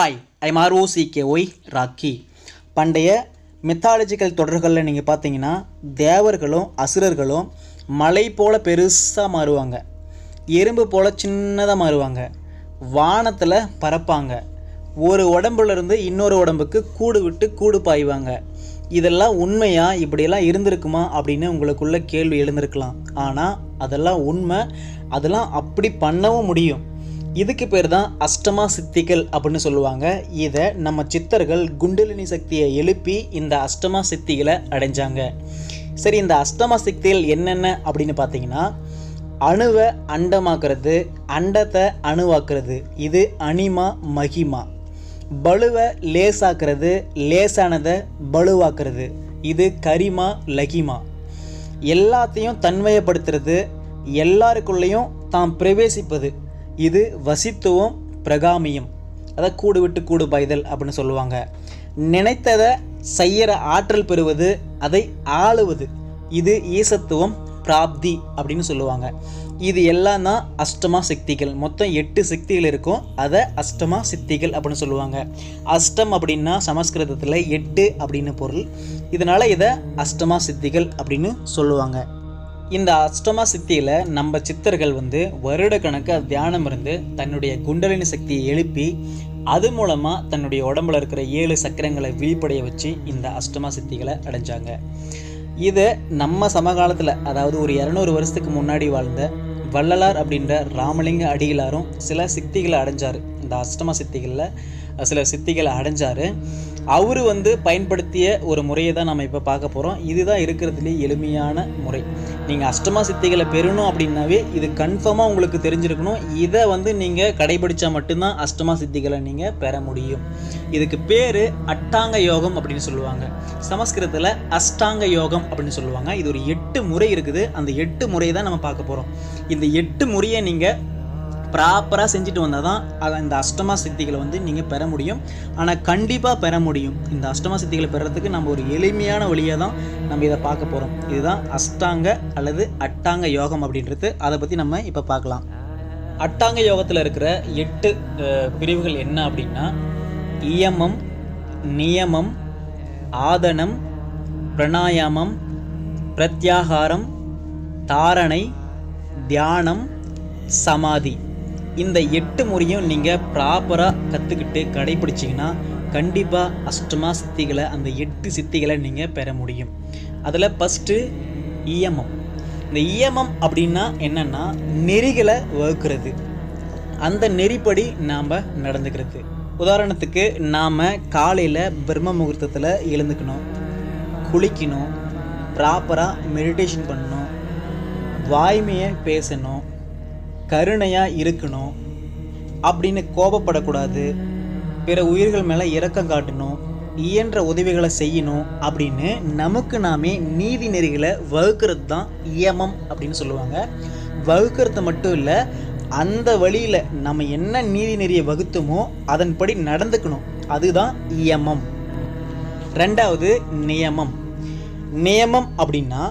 Hi I R O C K Y Rocky. பண்டைய methodological தொடர்களில் நீங்கள் பார்த்தீங்கன்னா தேவர்களும் அசுரர்களும் மலை போல் பெருசாக மாறுவாங்க. எறும்பு போல் சின்னதாக மாறுவாங்க. வானத்தில் பறப்பாங்க. ஒரு உடம்புல இருந்து இன்னொரு உடம்புக்கு கூடு விட்டு கூடு பாய்வாங்க. இதெல்லாம் உண்மையா? இப்படியெல்லாம் இருந்திருக்குமா? அப்படின்னு உங்களுக்குள்ள கேள்வி எழுந்திருக்கலாம். ஆனால் அதெல்லாம் உண்மை. அதெல்லாம் அப்படி பண்ணவும் முடியும். இதுக்கு பேர் தான் அஷ்டமா சித்திகள் அப்படின்னு சொல்லுவாங்க. இதை நம்ம சித்தர்கள் குண்டலினி சக்தியை எழுப்பி இந்த அஷ்டமா சித்திகளை அடைஞ்சாங்க. சரி இந்த அஷ்டமா சக்திகள் என்னென்ன அப்படின்னு பார்த்தீங்கன்னா அணுவை அண்டமாக்குறது அண்டத்தை அணுவாக்குறது. இது அனிமா மகிமா. பலுவை லேசாக்குறது லேசானதை பலுவாக்குறது இது கரிமா லகிமா. எல்லாத்தையும் தன்மையப்படுத்துறது எல்லாருக்குள்ளேயும் தாம் பிரவேசிப்பது. இது வசித்துவம் பிரகாமியம். அதை கூடு விட்டு கூடு பாய்தல் அப்படின்னு சொல்லுவாங்க. நினைத்ததை செய்கிற ஆற்றல் பெறுவது அதை ஆளுவது. இது ஈசத்துவம் பிராப்தி அப்படின்னு சொல்லுவாங்க. இது எல்லாம் தான் அஷ்டமா சக்திகள் மொத்தம் எட்டு சக்திகள் இருக்கும். அதை அஷ்டமா சித்திகள் அப்படின்னு சொல்லுவாங்க. அஷ்டம் அப்படின்னா சமஸ்கிருதத்தில் எட்டு அப்படின்னு பொருள். இதனால் இதை அஷ்டமா சித்திகள் அப்படின்னு சொல்லுவாங்க. இந்த அஷ்டமா சித்தியில் நம்ம சித்தர்கள் வந்து வருடக்கணக்காக தியானம் இருந்து தன்னுடைய குண்டலினி சக்தியை எழுப்பி அது மூலமாக தன்னுடைய உடம்புல இருக்கிற ஏழு சக்கரங்களை விழிப்படைய வச்சு இந்த அஷ்டமா சித்திகளை அடைஞ்சாங்க. இதை நம்ம சமகாலத்தில் அதாவது ஒரு இரநூறு வருஷத்துக்கு முன்னாடி வாழ்ந்த வள்ளலார் அப்படின்ற ராமலிங்க அடிகளாரும் சில சித்திகளை அடைஞ்சார். இந்த அஷ்டம சித்திகளில் சில சித்திகளை அடைஞ்சார். அவர் வந்து பயன்படுத்திய ஒரு முறையை தான் நம்ம இப்போ பார்க்க போகிறோம் இதுதான் இருக்கிறதுலே எளிமையான முறை. நீங்கள் அஷ்டமா சித்திகளை பெறணும் அப்படின்னாவே இது கன்ஃபார்மாக உங்களுக்கு தெரிஞ்சிருக்கணும். இதை வந்து நீங்கள் கடைபிடிச்சா மட்டும்தான் அஷ்டமா சித்திகளை நீங்கள் பெற முடியும். இதுக்கு பேர் அட்டாங்க யோகம் அப்படின்னு சொல்லுவாங்க. சமஸ்கிருதத்தில் அஷ்டாங்க யோகம் அப்படின்னு சொல்லுவாங்க. இது ஒரு எட்டு முறை இருக்குது. அந்த எட்டு முறையை தான் நம்ம பார்க்க போகிறோம் இந்த எட்டு முறையை நீங்கள் ப்ராப்பராக செஞ்சுட்டு வந்தால் தான் அதை இந்த அஷ்டமா சித்திகளை வந்து நீங்கள் பெற முடியும். ஆனால் கண்டிப்பாக பெற முடியும். இந்த அஷ்டமா சித்திகளை பெறத்துக்கு நம்ம ஒரு எளிமையான வழியாக தான் நம்ம இதை பார்க்க போகிறோம் இதுதான் அஷ்டாங்க அல்லது அட்டாங்க யோகம் அப்படின்றது. அதை பற்றி நம்ம இப்போ பார்க்கலாம். அட்டாங்க யோகத்தில் இருக்கிற எட்டு பிரிவுகள் என்ன அப்படின்னா இயமம் நியமம் ஆதனம் பிரணாயாமம் பிரத்யாகாரம் தாரணை தியானம் சமாதி. இந்த எட்டு முறையும் நீங்கள் ப்ராப்பராக கற்றுக்கிட்டு கடைப்பிடிச்சிங்கன்னா கண்டிப்பாக அஷ்டமா சித்திகளை அந்த எட்டு சித்திகளை நீங்கள் பெற முடியும். அதில் ஃபஸ்ட்டு இயமம் இந்த இயமம் அப்படின்னா என்னென்னா நெறிகளை வகுக்கிறது. அந்த நெறிப்படி நாம் நடந்துக்கிறது. உதாரணத்துக்கு நாம் காலையில் பிரம்ம முகூர்த்தத்தில் எழுந்துக்கணும். குளிக்கணும். ப்ராப்பராக மெடிடேஷன் பண்ணணும். வாய்மையை பேசணும். கருணையாக இருக்கணும் அப்படின்னு கோபப்படக்கூடாது. பிற உயிர்கள் மேலே இரக்கம் காட்டணும். இயன்ற உதவிகளை செய்யணும் அப்படின்னு நமக்கு நாமே நீதி நெறிகளை வகுக்கிறது தான் இயமம் அப்படின்னு சொல்லுவாங்க. வகுக்கிறது மட்டும் இல்லை அந்த வழியில் நம்ம என்ன நீதி நெறியை வகுத்துமோ அதன்படி நடந்துக்கணும். அதுதான் இயமம் ரெண்டாவது நியமம். நியமம் அப்படின்னா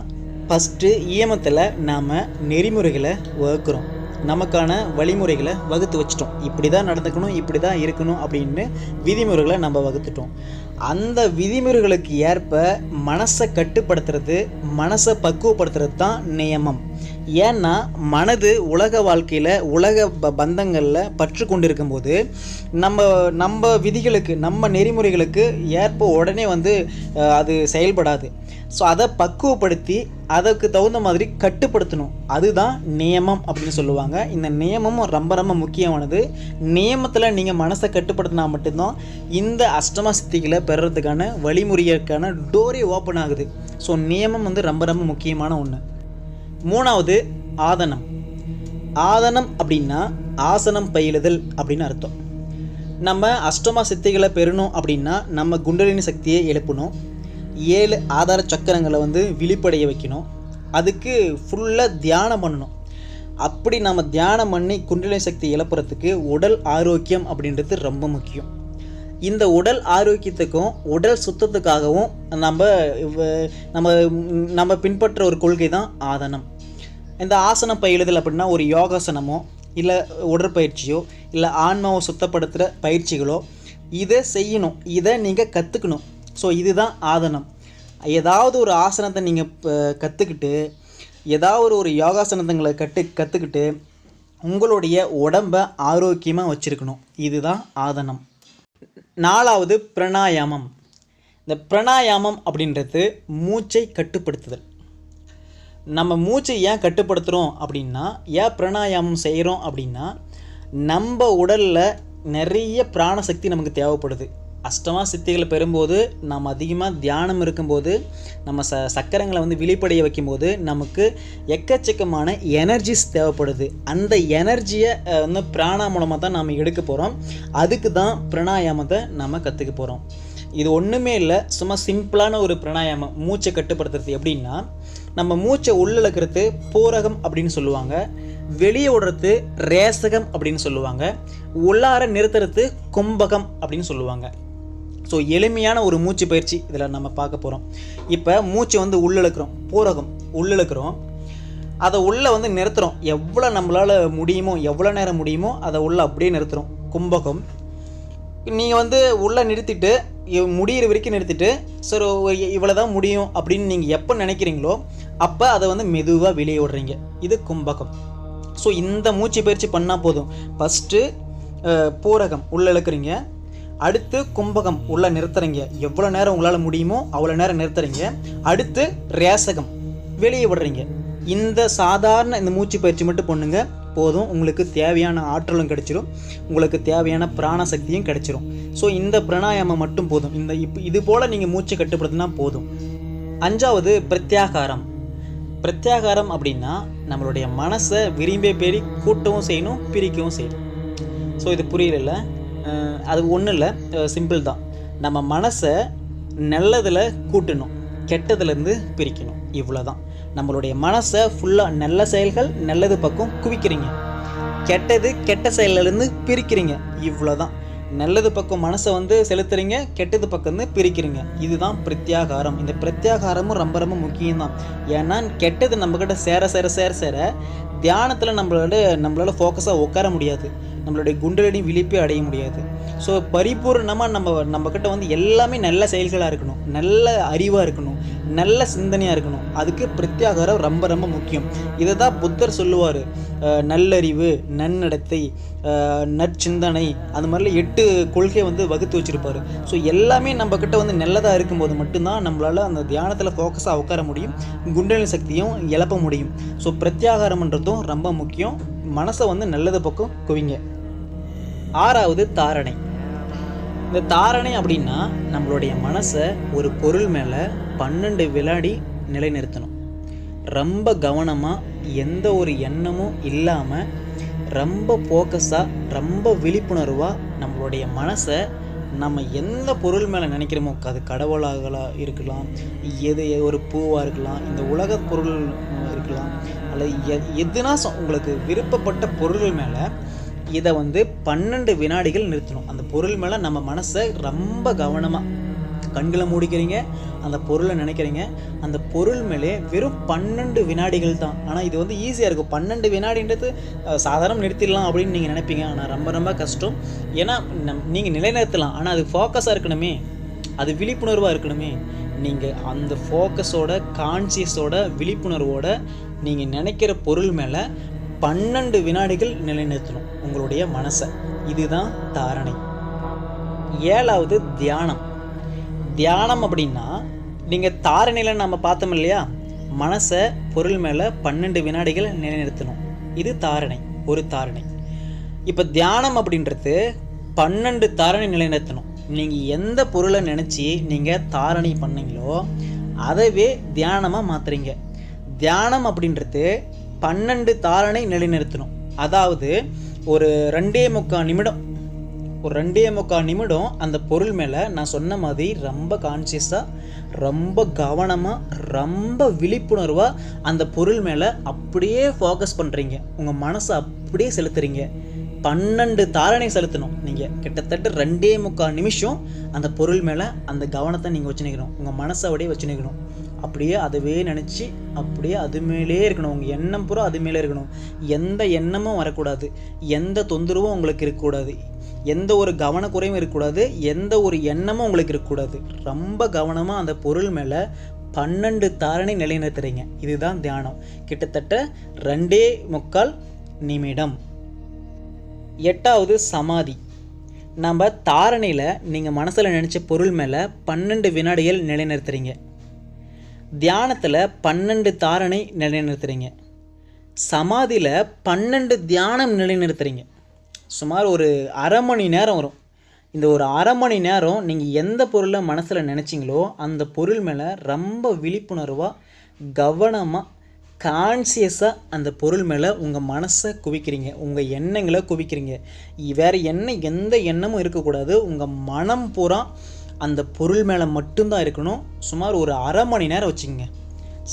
ஃபஸ்ட்டு இயமத்தில் நாம் நெறிமுறைகளை வகுக்கிறோம். நமக்கான வழிமுறைகளை வகுத்து வச்சிட்டோம். இப்படி தான் நடந்துக்கணும் இப்படி தான் இருக்கணும் அப்படின்னு விதிமுறைகளை நம்ம வகுத்துட்டோம். அந்த விதிமுறைகளுக்கு ஏற்ப மனசை கட்டுப்படுத்துறது மனசை பக்குவப்படுத்துறது தான் நியமம். ஏன்னா மனது உலக வாழ்க்கையில் உலக ப பந்தங்களில் பற்று கொண்டிருக்கும்போது நம்ம நம்ம விதிகளுக்கு நம்ம நெறிமுறைகளுக்கு ஏற்ப உடனே வந்து அது செயல்படாது. ஸோ அதை பக்குவப்படுத்தி அதுக்கு தகுந்த மாதிரி கட்டுப்படுத்தணும். அதுதான் நியமம் அப்படின்னு சொல்லுவாங்க. இந்த நியமமும் ரொம்ப ரொம்ப முக்கியமானது. நியமத்தில் நீங்கள் மனசை கட்டுப்படுத்தினா மட்டும்தான் இந்த அஷ்டம சித்திகளை பெறுறதுக்கான வழிமுறைக்கான டோரே ஓப்பன் ஆகுது. ஸோ நியமம் வந்து ரொம்ப ரொம்ப முக்கியமான ஒன்று மூணாவது ஆதனம். ஆதனம் அப்படின்னா ஆசனம் பயிலுதல் அப்படின்னு அர்த்தம். நம்ம அஷ்டமா சித்திகளை பெறணும் அப்படின்னா நம்ம குண்டலினி சக்தியை எழுப்பணும். ஏழு ஆதார சக்கரங்களை வந்து விழிப்படைய வைக்கணும். அதுக்கு ஃபுல்லாக தியானம் பண்ணணும். அப்படி நம்ம தியானம் பண்ணி குண்டலினி சக்தி எழுப்புறதுக்கு உடல் ஆரோக்கியம் அப்படின்றது ரொம்ப முக்கியம். இந்த உடல் ஆரோக்கியத்துக்கும் உடல் சுத்தத்துக்காகவும் நம்ம நம்ம நம்ம பின்பற்ற ஒரு கொள்கை தான் ஆதனம் இந்த ஆசனம் பயிலுதல் அப்படின்னா ஒரு யோகாசனமோ இல்லை உடற்பயிற்சியோ இல்லை ஆன்மாவை சுத்தப்படுத்துகிற பயிற்சிகளோ இதை செய்யணும். இதை நீங்கள் கற்றுக்கணும் ஸோ இதுதான் ஆதனம் ஏதாவது ஒரு ஆசனத்தை நீங்கள் கற்றுக்கிட்டு ஏதாவது ஒரு யோகாசனத்தங்களை கட்டு கற்றுக்கிட்டு உங்களுடைய உடம்பை ஆரோக்கியமாக வச்சுருக்கணும். இதுதான் ஆதனம் நாலாவது பிரணாயாமம். இந்த பிரணாயாமம் அப்படின்றது மூச்சை கட்டுப்படுத்துதல். நம்ம மூச்சை ஏன் கட்டுப்படுத்துகிறோம் அப்படின்னா ஏன் பிராணாயாமம் செய்கிறோம் அப்படின்னா நம்ம உடலில் நிறைய பிராணசக்தி நமக்கு தேவைப்படுது. அஷ்டமா சித்திகளை பெறும்போது நம்ம அதிகமாக தியானம் இருக்கும்போது நம்ம ச சக்கரங்களை வந்து விழிப்படைய வைக்கும்போது நமக்கு எக்கச்சக்கமான எனர்ஜிஸ் தேவைப்படுது. அந்த எனர்ஜியை வந்து பிராணா மூலமாக தான் நம்ம எடுக்க போகிறோம் அதுக்கு தான் பிராணாயாமத்தை நம்ம கற்றுக்க போகிறோம் இது ஒன்றுமே இல்லை. சும்மா சிம்பிளான ஒரு பிராணாயாமம். மூச்சை கட்டுப்படுத்துறது எப்படின்னா நம்ம மூச்சை உள்ளிழக்கிறது பூரகம் அப்படின்னு சொல்லுவாங்க. வெளியே விடுறது ரேசகம் அப்படின்னு சொல்லுவாங்க. உள்ளார நிறுத்துறது கும்பகம் அப்படின்னு சொல்லுவாங்க. ஸோ எளிமையான ஒரு மூச்சு பயிற்சி இதில் நம்ம பார்க்க போகிறோம் இப்போ மூச்சை வந்து உள்ளிழுக்கிறோம் பூரகம் உள்ளிழுக்கிறோம். அதை உள்ளே வந்து நிறுத்துகிறோம் எவ்வளோ நம்மளால் முடியுமோ எவ்வளோ நேரம் முடியுமோ அதை உள்ளே அப்படியே நிறுத்துகிறோம் கும்பகம். நீங்கள் வந்து உள்ளே நிறுத்திட்டு முடிகிற முடியிற வரைக்கும் நிறுத்திட்டு சரி இவ்வளோ தான் முடியும் அப்படின்னு நீங்கள் எப்போ நினைக்கிறீங்களோ அப்போ அதை வந்து மெதுவாக வெளியே விடுறீங்க. இது கும்பகம். ஸோ இந்த மூச்சு பயிற்சி பண்ணால் போதும். ஃபஸ்ட்டு பூரகம் உள்ளே இழுக்கிறீங்க அடுத்து கும்பகம் உள்ளே நிறுத்துறீங்க. எவ்வளோ நேரம் உங்களால் முடியுமோ அவ்வளோ நேரம் நிறுத்துறீங்க. அடுத்து ரேசகம் வெளியே விடுறீங்க. இந்த சாதாரண இந்த மூச்சு பயிற்சி மட்டும் பண்ணுங்க. போதும் உங்களுக்கு தேவையான ஆற்றலும் கிடைச்சிரும். உங்களுக்கு தேவையான பிராண சக்தியும் கிடைச்சிரும். ஸோ இந்த பிராணாயாமம் மட்டும் போதும். இந்த இப்போ இது போல் நீங்கள் மூச்சை கட்டுப்படுத்தினா போதும். அஞ்சாவது பிரத்யாகாரம். பிரத்யாகாரம் அப்படின்னா நம்மளுடைய மனசை விரும்பிய பேரி கூட்டவும் செய்யணும் பிரிக்கவும் செய்யணும். ஸோ இது புரியல அது ஒன்றும் இல்லை சிம்பிள் தான். நம்ம மனசை நல்லதில் கூட்டணும் கெட்டதுலேருந்து பிரிக்கணும். இவ்வளோ தான் நம்மளுடைய மனசை ஃபுல்லாக நல்ல செயல்கள் நல்லது பக்கம் குவிக்கிறீங்க. கெட்டது கெட்ட செயல்லேருந்து பிரிக்கிறீங்க. இவ்வளோ தான் நல்லது பக்கம் மனசை வந்து செலுத்துறீங்க கெட்டது பக்கம் வந்து பிரிக்கிறீங்க. இதுதான் பிரத்யாகாரம். இந்த பிரத்யாகாரமும் ரொம்ப ரொம்ப முக்கியம்தான். ஏன்னா கெட்டது நம்மக்கிட்ட சேர சேர சேர சேர தியானத்தில் நம்மளோட நம்மளால் ஃபோக்கஸாக உட்கார முடியாது. நம்மளுடைய குண்டலடி விழிப்பே அடைய முடியாது. ஸோ பரிபூர்ணமாக நம்ம நம்மக்கிட்ட வந்து எல்லாமே நல்ல செயல்களாக இருக்கணும். நல்ல அறிவாக இருக்கணும். நல்ல சிந்தனையாக இருக்கணும். அதுக்கு பிரத்யாகாரம் ரொம்ப ரொம்ப முக்கியம். இதை தான் புத்தர் சொல்லுவார். நல்லறிவு நன்னடத்தை நற்சிந்தனை அந்த மாதிரிலாம் எட்டு கொள்கை வந்து வகுத்து வச்சுருப்பார். ஸோ எல்லாமே நம்மக்கிட்ட வந்து நல்லதாக இருக்கும்போது மட்டும்தான் நம்மளால் அந்த தியானத்தில் ஃபோக்கஸாக உட்கார முடியும். குண்டலின் சக்தியும் இழப்ப முடியும். ஸோ பிரத்யாகாரம்ன்றதும் ரொம்ப முக்கியம். மனசை வந்து நல்லது பக்கம் குவிங்க. ஆறாவது தாரணை. இந்த தாரணை அப்படின்னா நம்மளுடைய மனசை ஒரு பொருள் மேலே பன்னெண்டு வினாடி நிலைநிறுத்தணும். ரொம்ப கவனமாக எந்த ஒரு எண்ணமும் இல்லாமல் ரொம்ப ஃபோக்கஸாக ரொம்ப விழிப்புணர்வாக நம்மளுடைய மனசை நம்ம எந்த பொருள் மேலே நினைக்கிறோமோ அது கடவுளாகலாம் இருக்கலாம் எது ஒரு பூவாக இருக்கலாம் இந்த உலக பொருள் இருக்கலாம் அல்லது எ எதுனா உங்களுக்கு விருப்பப்பட்ட பொருள்கள் மேலே இதை வந்து பன்னெண்டு வினாடிகள் நிறுத்தணும். அந்த பொருள் மேலே நம்ம மனசை ரொம்ப கவனமாக கண்களை மூடிக்கிறீங்க அந்த பொருளை நினைக்கிறீங்க. அந்த பொருள் மேலே வெறும் பன்னெண்டு வினாடிகள் தான். ஆனால் இது வந்து ஈஸியாக இருக்கும். பன்னெண்டு வினாடின்றது சாதாரணம் நிறுத்திடலாம் அப்படின்னு நீங்கள் நினைப்பீங்க. ஆனால் ரொம்ப ரொம்ப கஷ்டம். ஏன்னா நம் நீங்கள் நிலைநிறுத்தலாம். ஆனால் அது ஃபோக்கஸாக இருக்கணுமே. அது விழிப்புணர்வாக இருக்கணுமே. நீங்கள் அந்த ஃபோக்கஸோட கான்சியஸோட விழிப்புணர்வோட நீங்கள் நினைக்கிற பொருள் மேலே பன்னெண்டு வினாடிகள் நிலைநிறுத்தணும் உங்களுடைய மனசை. இதுதான் தாரணை. ஏழாவது தியானம். தியானம் அப்படின்னா நீங்கள் தாரணையில் நம்ம பார்த்தோம் இல்லையா? மனசை பொருள் மேலே பன்னெண்டு வினாடிகள் நிலைநிறுத்தணும். இது தாரணை. ஒரு தாரணை. இப்போ தியானம் அப்படின்றது பன்னெண்டு தாரணை நிலைநிறுத்தணும். நீங்கள் எந்த பொருளை நினச்சி நீங்கள் தாரணை பண்ணீங்களோ அதவே தியானமாக மாற்றுறீங்க தியானம் அப்படின்றது பன்னெண்டு தாரணை நிலைநிறுத்தணும். அதாவது ஒரு ரெண்டே முக்கால் நிமிடம். ஒரு ரெண்டே முக்கால் நிமிடம் அந்த பொருள் மேலே நான் சொன்ன மாதிரி ரொம்ப கான்சியஸாக ரொம்ப கவனமாக ரொம்ப விழிப்புணர்வாக அந்த பொருள் மேலே அப்படியே ஃபோக்கஸ் பண்ணுறீங்க உங்கள் மனசை அப்படியே செலுத்துறீங்க. பன்னெண்டு தாரணை செலுத்தணும். நீங்கள் கிட்டத்தட்ட ரெண்டே முக்கால் நிமிஷம் அந்த பொருள் மேலே அந்த கவனத்தை நீங்கள் வச்சுனிக்கணும் உங்கள் மனசை அப்படியே வச்சு நிற்கணும் அப்படியே அதுவே நினச்சி அப்படியே அது மேலே இருக்கணும். உங்கள் எண்ணம் பூரா அது மேலே இருக்கணும். எந்த எண்ணமும் வரக்கூடாது. எந்த தொந்தரவும் உங்களுக்கு இருக்கக்கூடாது. எந்த ஒரு கவனக்குறையும் இருக்கக்கூடாது. எந்த ஒரு எண்ணமும் உங்களுக்கு இருக்கக்கூடாது. ரொம்ப கவனமாக அந்த பொருள் மேலே பன்னெண்டு தாரணை நிலைநிறுத்துறீங்க. இதுதான் தியானம். கிட்டத்தட்ட ரெண்டே முக்கால் நிமிடம். எட்டாவது சமாதி. நம்ம தாரணையில் நீங்கள் மனசில் நினச்ச பொருள் மேலே பன்னெண்டு வினாடிகள் நிலைநிறுத்துறீங்க. தியானத்தில் பன்னெண்டு தாரணை நிலைநிறுத்துறீங்க. சமாதியில் பன்னெண்டு தியானம் நிலைநிறுத்துறீங்க. சுமார் ஒரு அரை மணி நேரம் வரும். இந்த ஒரு அரை மணி நேரம் நீங்கள் எந்த பொருளை மனசில் நினச்சிங்களோ அந்த பொருள் மேலே ரொம்ப விழிப்புணர்வாக கவனமாக கான்சியஸாக அந்த பொருள் மேலே உங்கள் மனசை குவிக்கிறீங்க. உங்கள் எண்ணங்களை குவிக்கிறீங்க. வேறு என்ன எந்த எண்ணமும் இருக்கக்கூடாது. உங்கள் மனம் பூரா அந்த பொருள் மேலே மட்டும்தான் இருக்கணும். சுமார் ஒரு அரை மணி நேரம் வச்சுக்கோங்க.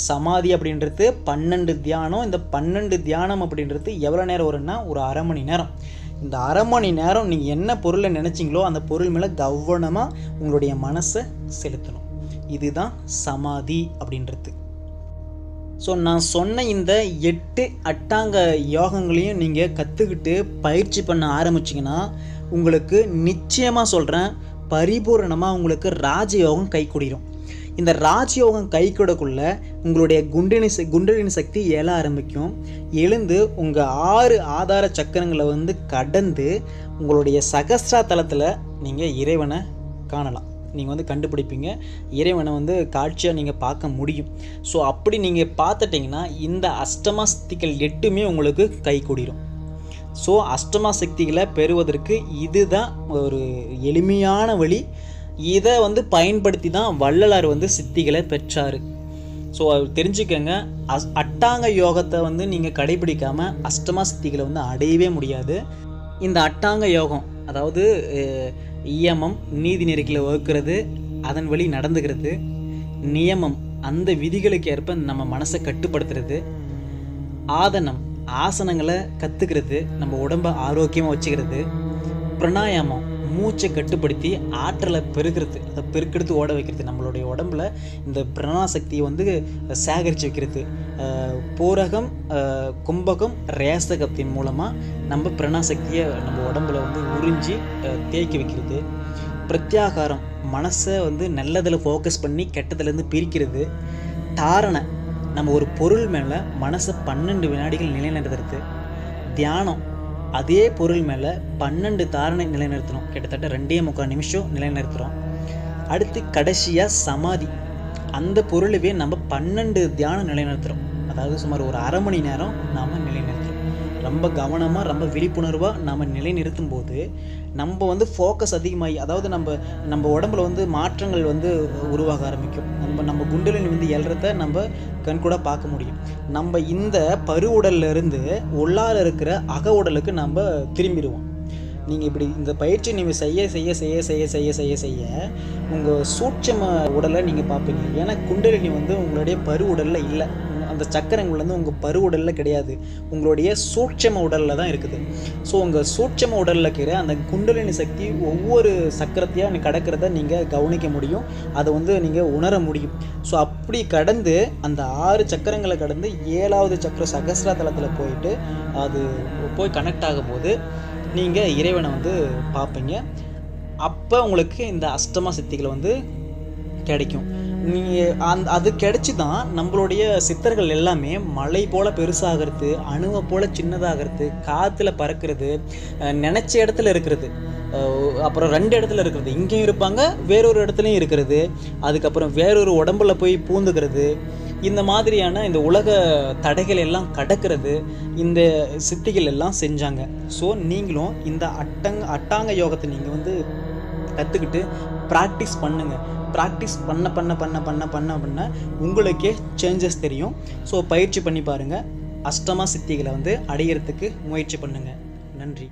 சமாதி அப்படின்றது பன்னெண்டு தியானம். இந்த பன்னெண்டு தியானம் அப்படின்றது எவ்வளோ நேரம் வரும்னா ஒரு அரை மணி நேரம். இந்த அரை மணி நேரம் நீங்கள் என்ன பொருளை நினச்சிங்களோ அந்த பொருள் மேலே கவனமாக உங்களுடைய மனசை செலுத்தணும். இதுதான் சமாதி அப்படின்றது. ஸோ நான் சொன்ன இந்த எட்டு அட்டாங்க யோகங்களையும் நீங்கள் கற்றுக்கிட்டு பயிற்சி பண்ண ஆரம்பிச்சிங்கன்னா உங்களுக்கு நிச்சயமாக சொல்கிறேன் பரிபூரணமாக உங்களுக்கு ராஜயோகம் கை கூடிரும் இந்த ராஜயோகம் கை கூடக்குள்ள உங்களுடைய குண்டினி ச- குண்டலினி சக்தி எழ ஆரம்பிக்கும். எழுந்து உங்கள் ஆறு ஆதார சக்கரங்களை வந்து கடந்து உங்களுடைய சகஸ்ரா தலத்தில் நீங்கள் இறைவனை காணலாம். நீங்கள் வந்து கண்டுபிடிப்பீங்க. இறைவனை வந்து காட்சியாக நீங்கள் பார்க்க முடியும். ஸோ அப்படி நீங்கள் பார்த்துட்டிங்கன்னா இந்த அஷ்டமா எட்டுமே உங்களுக்கு கை கூடிரும் ஸோ அஷ்டமா சக்திகளை பெறுவதற்கு இதுதான் ஒரு எளிமையான வழி. இதை வந்து பயன்படுத்தி தான் வள்ளலார் வந்து சித்திகளை பெற்றார். ஸோ தெரிஞ்சுக்கங்க அஸ் அட்டாங்க யோகத்தை வந்து நீங்கள் கடைபிடிக்காமல் அஷ்டமா சித்திகளை வந்து அடையவே முடியாது. இந்த அட்டாங்க யோகம் அதாவது இயமம் நீதி நெருக்கில் வகுக்கிறது அதன் வழி நடந்துக்கிறது நியமம் அந்த விதிகளுக்கு ஏற்ப நம்ம மனசை கட்டுப்படுத்துறது. ஆதனம் ஆசனங்களை கற்றுக்கிறது நம்ம உடம்பை ஆரோக்கியமாக வச்சுக்கிறது பிரணாயாமம் மூச்சை கட்டுப்படுத்தி ஆற்றலை பெருக்கிறது அதை பெருக்கெடுத்து ஓட வைக்கிறது நம்மளுடைய உடம்புல இந்த பிரணாசக்தியை வந்து சேகரித்து வைக்கிறது. போரகம் கும்பகம் ரேசகத்தின் மூலமாக நம்ம பிரணாசக்தியை நம்ம உடம்புல வந்து உறிஞ்சி தேக்கி வைக்கிறது. பிரத்யாகாரம் மனசை வந்து நல்லதில் ஃபோக்கஸ் பண்ணி கெட்டதுலேருந்து பிரிக்கிறது. தாரணை நம்ம ஒரு பொருள் மேலே மனசை பன்னெண்டு வினாடிகள் நிலைநிறுத்துறது தியானம் அதே பொருள் மேலே பன்னெண்டு தாரணை நிலைநிறுத்தணும். கிட்டத்தட்ட ரெண்டே முக்கால் நிமிஷம் நிலைநிறுத்துகிறோம் அடுத்து கடைசியாக சமாதி. அந்த பொருளவே நம்ம பன்னெண்டு தியானம் நிலைநிறுத்துகிறோம் அதாவது சுமார் ஒரு அரை மணி நேரம் நாம் நிலைநிறுத்துகிறோம் ரொம்ப கவனமாக ரொம்ப விழிப்புணர்வாக நாம் நிலைநிறுத்தும் போது நம்ம வந்து ஃபோக்கஸ் அதிகமாகி அதாவது நம்ம நம்ம உடம்புல வந்து மாற்றங்கள் வந்து உருவாக ஆரம்பிக்கும். நம்ம நம்ம குண்டலினி வந்து எழுறத நம்ம கண்கூட பார்க்க முடியும். நம்ம இந்த பருவுடல்ல இருந்து உள்ளார இருக்கிற அக உடலுக்கு நம்ம திரும்பிடுவோம். நீங்கள் இப்படி இந்த பயிற்சி நீங்கள் செய்ய செய்ய செய்ய செய்ய செய்ய செய்ய செய்ய உங்கள் சூட்சம உடலை நீங்கள் பார்ப்பீங்க. ஏன்னா குண்டலினி வந்து உங்களுடைய பரு உடலில் இல்லை. அந்த சக்கரங்கள் வந்து உங்கள் பரு உடலில் கிடையாது. உங்களுடைய சூட்சம உடலில் தான் இருக்குது. ஸோ உங்கள் சூட்சம உடலில் இருக்கிற அந்த குண்டலினி சக்தி ஒவ்வொரு சக்கரத்தையாக நீ கடக்கிறத நீங்கள் கவனிக்க முடியும். அதை வந்து நீங்கள் உணர முடியும். ஸோ அப்படி கடந்து அந்த ஆறு சக்கரங்களை கடந்து ஏழாவது சக்கர சகசிரா தலத்தில் போயிட்டு அது போய் கனெக்ட் ஆகும்போது நீங்கள் இறைவனை வந்து பார்ப்பீங்க. அப்போ உங்களுக்கு இந்த அஷ்டமா சக்திகளை வந்து கிடைக்கும். நீங்கள் அந்த அது கிடைச்சி தான் நம்மளுடைய சித்தர்கள் எல்லாமே மலை போல் பெருசாகிறது அணுவை போல் சின்னதாகிறது காற்றுல பறக்கிறது நினச்ச இடத்துல இருக்கிறது. அப்புறம் ரெண்டு இடத்துல இருக்கிறது. இங்கேயும் இருப்பாங்க வேறொரு இடத்துலையும் இருக்கிறது. அதுக்கப்புறம் வேறொரு உடம்புல போய் பூந்துக்கிறது. இந்த மாதிரியான இந்த உலக தடைகள் எல்லாம் கடக்கிறது. இந்த சித்திகள் எல்லாம் செஞ்சாங்க. ஸோ நீங்களும் இந்த அட்டங் அட்டாங்க யோகத்தை நீங்கள் வந்து கற்றுக்கிட்டு ப்ராக்டிஸ் பண்ணுங்கள் ப்ராக்டிஸ் பண்ண பண்ண பண்ண பண்ண பண்ண பண்ண உங்களுக்கே சேஞ்சஸ் தெரியும். ஸோ பயிற்சி பண்ணி பாருங்கள் அஷ்டமா சித்திகளை வந்து அடையிறதுக்கு முயற்சி பண்ணுங்கள் நன்றி.